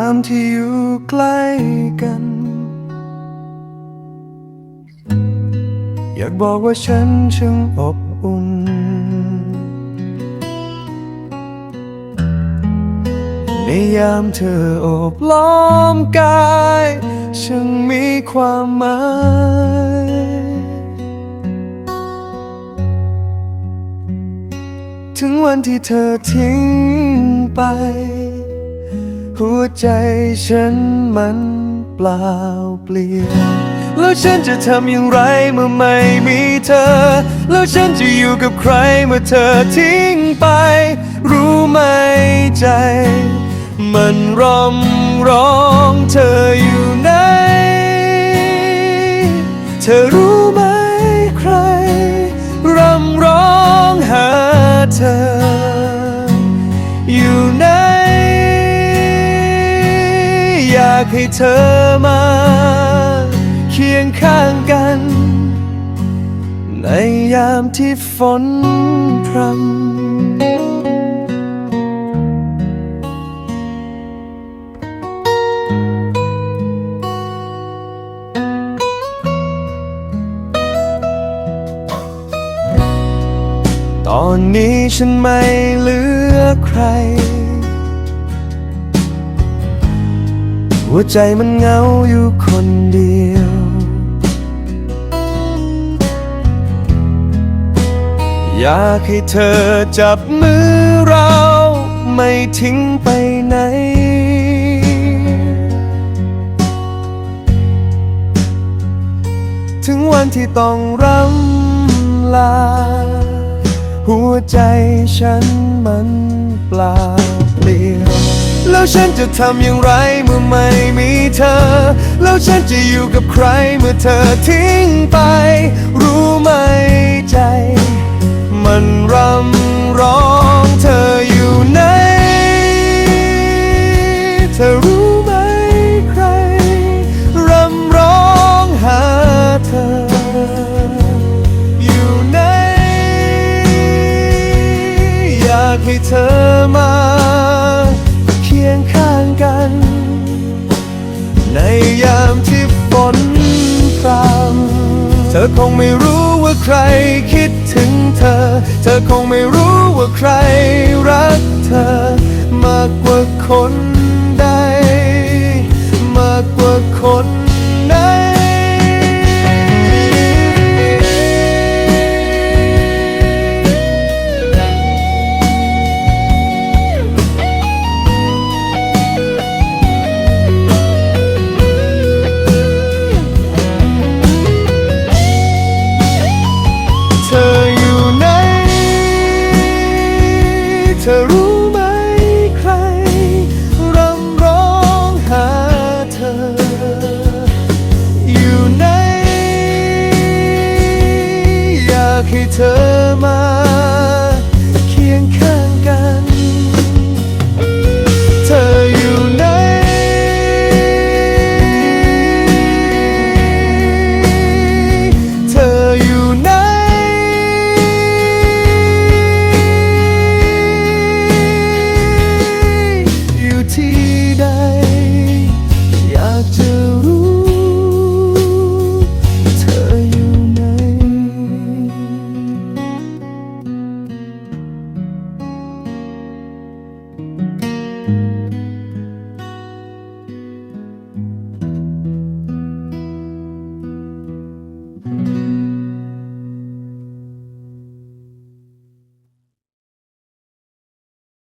ามที่อยู่ใกล้กัน อยากบอกว่าฉันช่างอบอุ่น ในยามเธอโอบล้อมกายช่างมีความหมายถึงวันที่เธอทิ้งไป หัวใจฉันมันเปล่าเปลี่ยวแล้วฉันจะทำอย่างไรเมื่อไม่มีเธอ แล้วฉันจะอยู่กับใครเมื่อเธอทิ้งไป รู้ไหมใจ มันร้องร้องเธออยู่ไหน เธอรู้ไหมใครรำร้องหาเธอากให้เธอมา เคียงข้างกัน ในยามที่ฝนพรำตอนนี้ฉันไม่เหลือใคร หัวใจมันเหงาอยู่คนเดียว อยากให้เธอจับมือเรา ไม่ทิ้งไปไหน ถึงวันที่ต้องร่ำลา หัวใจฉันมันเปล่า แล้วฉันจะทำอย่างไรเมื่อไม่มีเธอ แล้วฉันจะอยู่กับใครเมื่อเธอทิ้งไป รู้ไหมใจ มันรำร้องเธออยู่ไหน เธอรู้ไหมใครรำร้องหาเธอ อยู่ไหน อยากให้เธอมา คียงข้างกัน ในยามที่ฝนพรำเธอคงไม่รู้ว่าใครคิดถึงเธอ เธอคงไม่รู้ว่าใครรักเธอมากกว่าคนากให้เธอมา